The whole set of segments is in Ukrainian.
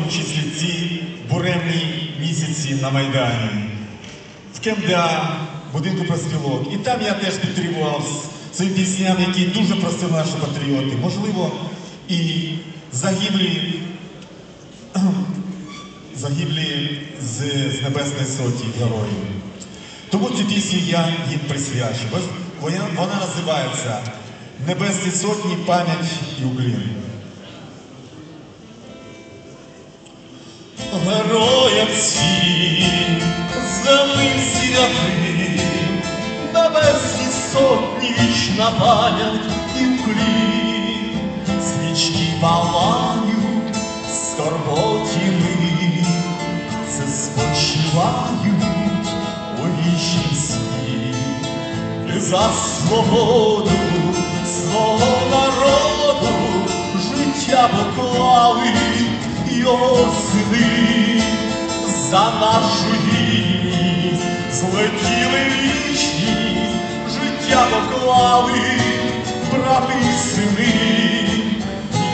тому числі ці буремні місяці на Майдані, в КМДА, будинку профспілок. І там я теж підтримував з своїми піснями, які дуже просили наші патріоти. Можливо, і загиблі, загиблі з, з Небесної Сотні героїв. Тому цю пісню я їм присвячу. Вона, називається Небесні сотні, пам'ять і уклін. Героям всім. Земним святим, небесні сотні вічна пам'ять і вклін, свічки палають, скорботі ми, це спочивають у вічнім сні. І за свободу свого народу життя поклали його сини, за нашу вільність злетіли вічні, життя поклали брати і сини,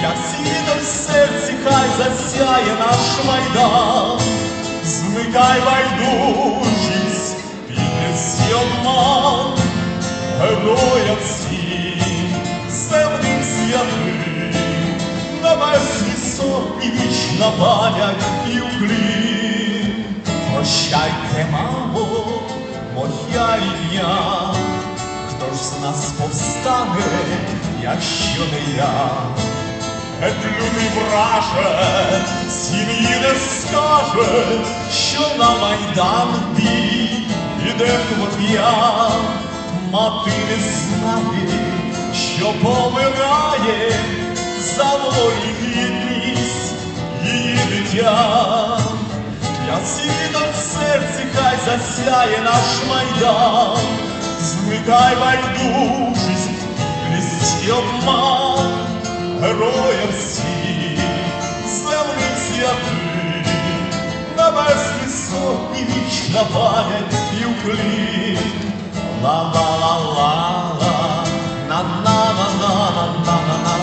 як світом в серці хай засяє наш майдан, зникай байдужість, піднесі обман, героям всім, земним святим, небесні сотні вічна пам'ять і уклін. Прощайте, мамо, моя рідня, хто ж з нас повстане, якщо не я? Геть лютий враже, сім'ї не скаже, що на майдан бій іде хлоп'я, мати не знає, що помирає за волю і гідність її дитя. Я осяє наш майдан, зникай байдужість, лісті обман, героям всі, землі святи, небесні сотні вічна пам'ять и уклін. Ла-ла-ла-ла-ла, на на на на на на на.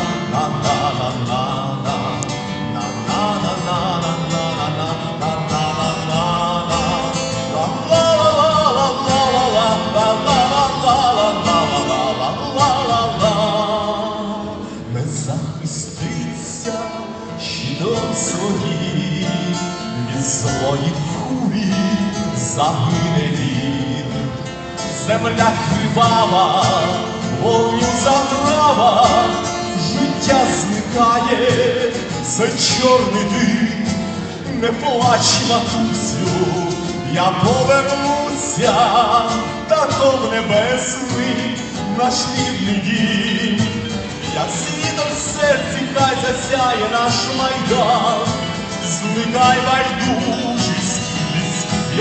Кулі загине він. Земля кривава, вогню заграва, життя зникає, це чорний дим, не плач, матусю, я повернуся, таком небесний наш рідний дім, як світом в серці хай засяє наш майдан, зникай байдужість,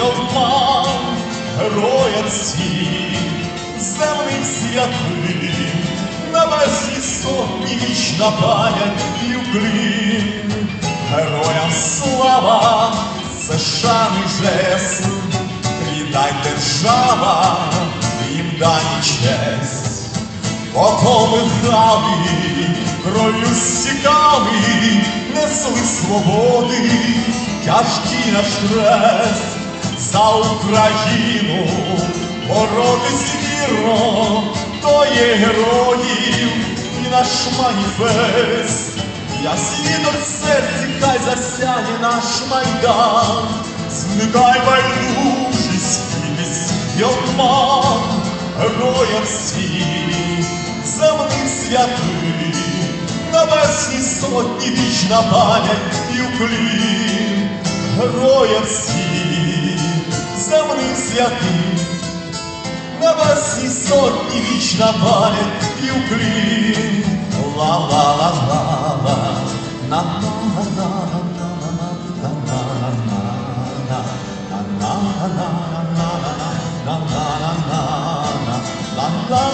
обман героя ці, земних святих, на весі сотні вічна пам'ять і уклін. Героям слава, це шаний жест, віддай держава, їм дані честь, Потоми даві, кров'ю стікали, несли свободи, тяжкі наш хрест за Україну, боротись вірно, то є героїв і наш маніфест. Я свідок серці, хай засяє наш майдан, зникай байдужість, хитрість і обман, героям всім, земним святим, небесні сотні вічна пам'ять і уклін, героям всім, земним святим, небесні сотні вічна пам'ять і уклін. Ла-ла-ла-ла-ла, la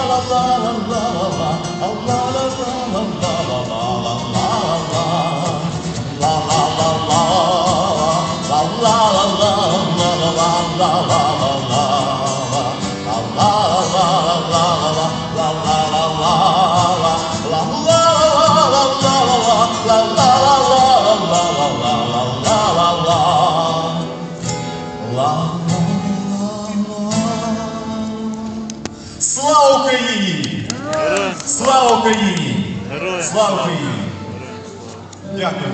la la Слава Україні! Слава Україні! Слава Україні! Дякую.